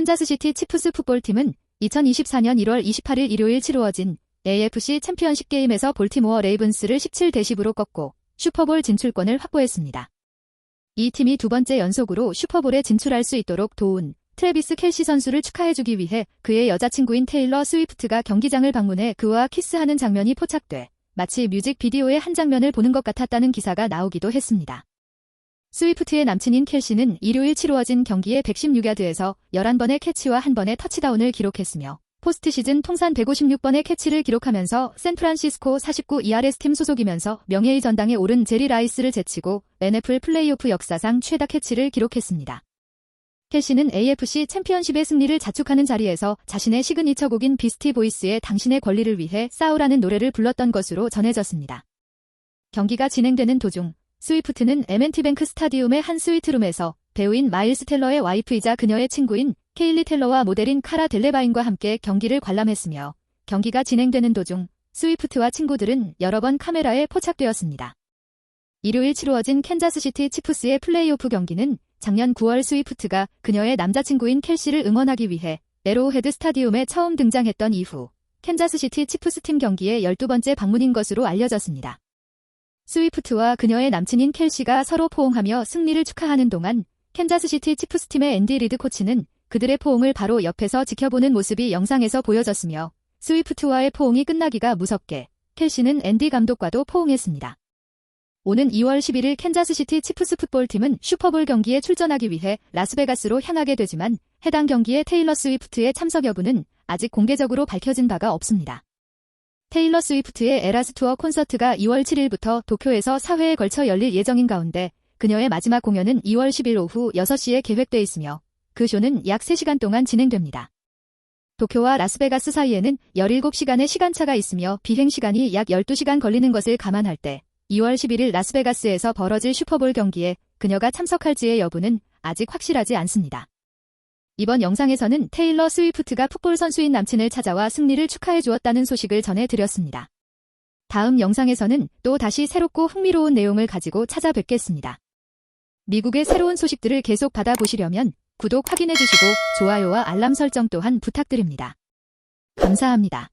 캔자스시티 치프스 풋볼팀은 2024년 1월 28일 일요일 치루어진 AFC 챔피언십 게임에서 볼티모어 레이븐스를 17대 10으로 꺾고 슈퍼볼 진출권을 확보했습니다. 이 팀이 두 번째 연속으로 슈퍼볼에 진출할 수 있도록 도운 트래비스 켈시 선수를 축하해주기 위해 그의 여자친구인 테일러 스위프트가 경기장을 방문해 그와 키스하는 장면이 포착돼 마치 뮤직 비디오의 한 장면을 보는 것 같았다는 기사가 나오기도 했습니다. 스위프트의 남친인 켈시는 일요일 치루어진 경기의 116야드에서 11번의 캐치와 1번의 터치다운을 기록했으며 포스트 시즌 통산 156번의 캐치를 기록하면서 샌프란시스코 49 ERS 팀 소속이면서 명예의 전당에 오른 제리 라이스를 제치고 NFL 플레이오프 역사상 최다 캐치를 기록했습니다. 켈시는 AFC 챔피언십의 승리를 자축하는 자리에서 자신의 시그니처 곡인 비스티 보이스의 당신의 권리를 위해 싸우라는 노래를 불렀던 것으로 전해졌습니다. 경기가 진행되는 도중 스위프트는 M&T뱅크 스타디움의 한 스위트룸에서 배우인 마일스 텔러의 와이프이자 그녀의 친구인 케일리 텔러와 모델인 카라 델레바인과 함께 경기를 관람했으며 경기가 진행되는 도중 스위프트와 친구들은 여러 번 카메라에 포착되었습니다. 일요일 치루어진 캔자스시티 치프스의 플레이오프 경기는 작년 9월 스위프트가 그녀의 남자친구인 켈시를 응원하기 위해 에로우헤드 스타디움에 처음 등장했던 이후 캔자스시티 치프스 팀 경기의 12번째 방문인 것으로 알려졌습니다. 스위프트와 그녀의 남친인 켈시가 서로 포옹하며 승리를 축하하는 동안 캔자스시티 치프스 팀의 앤디 리드 코치는 그들의 포옹을 바로 옆에서 지켜보는 모습이 영상에서 보여졌으며 스위프트와의 포옹이 끝나기가 무섭게 켈시는 앤디 감독과도 포옹했습니다. 오는 2월 11일 캔자스시티 치프스 풋볼팀은 슈퍼볼 경기에 출전하기 위해 라스베가스로 향하게 되지만 해당 경기에 테일러 스위프트의 참석 여부는 아직 공개적으로 밝혀진 바가 없습니다. 테일러 스위프트의 에라스 투어 콘서트가 2월 7일부터 도쿄에서 4회에 걸쳐 열릴 예정인 가운데 그녀의 마지막 공연은 2월 10일 오후 6시에 계획돼 있으며 그 쇼는 약 3시간 동안 진행됩니다. 도쿄와 라스베가스 사이에는 17시간의 시간차가 있으며 비행시간이 약 12시간 걸리는 것을 감안할 때 2월 11일 라스베가스에서 벌어질 슈퍼볼 경기에 그녀가 참석할지의 여부는 아직 확실하지 않습니다. 이번 영상에서는 테일러 스위프트가 풋볼 선수인 남친을 찾아와 승리를 축하해 주었다는 소식을 전해드렸습니다. 다음 영상에서는 또 다시 새롭고 흥미로운 내용을 가지고 찾아뵙겠습니다. 미국의 새로운 소식들을 계속 받아보시려면 구독 확인해 주시고 좋아요와 알람 설정 또한 부탁드립니다. 감사합니다.